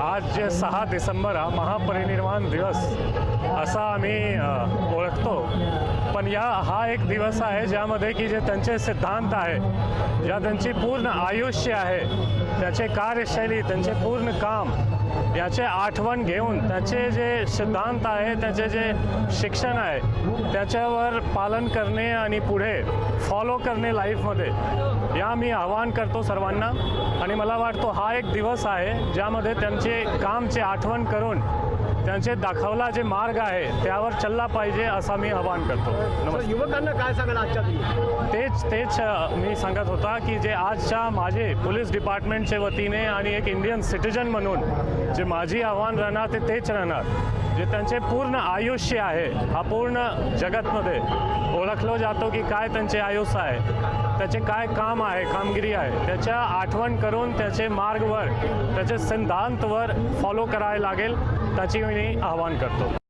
आज जे सहा डिसेंबर हा महापरिनिर्वाण दिवस असा आम्ही ओळखतो पण या हा एक दिवस आहे ज्यामध्ये की जे त्यांचे सिद्धांत आहे ज्या त्यांची पूर्ण आयुष्य आहे त्याचे कार्यशैली त्यांचे पूर्ण काम याचे आठवण घेऊन त्याचे जे सिद्धांत आहे त्याचे जे शिक्षण आहे त्याच्यावर पालन करणे आणि पुढे फॉलो करणे लाईफमध्ये या मी आवाहन करतो सर्वांना. आणि मला वाटतो हा एक दिवस आहे ज्यामध्ये त्यांचे कामचे आठवण करून त्यांचे दाखवला जे मार्ग आहे त्यावर चालला पाहिजे असा मी आवाहन करतो. नमस्कार. युवकांना काय सांगाल आजच्या तेच तेच मी सांगत होता की जे आजच्या माझे पोलीस डिपार्टमेंटच्या वतीने आणि एक इंडियन सिटीजन म्हणून जे माझी आव्हान राहणार ते तेच राहणार. जे त्यांचे पूर्ण आयुष्य आहे हा पूर्ण जगतमध्ये ओळखलं जातो की काय त्यांचे आयुष्य आहे. त्याचे काय काम आहे कामगिरी आहे त्याच्या आठवण करून त्याचे मार्गवर त्याचे सिद्धांतवर फॉलो करायला लागेल त्याची मी आवाहन करतो.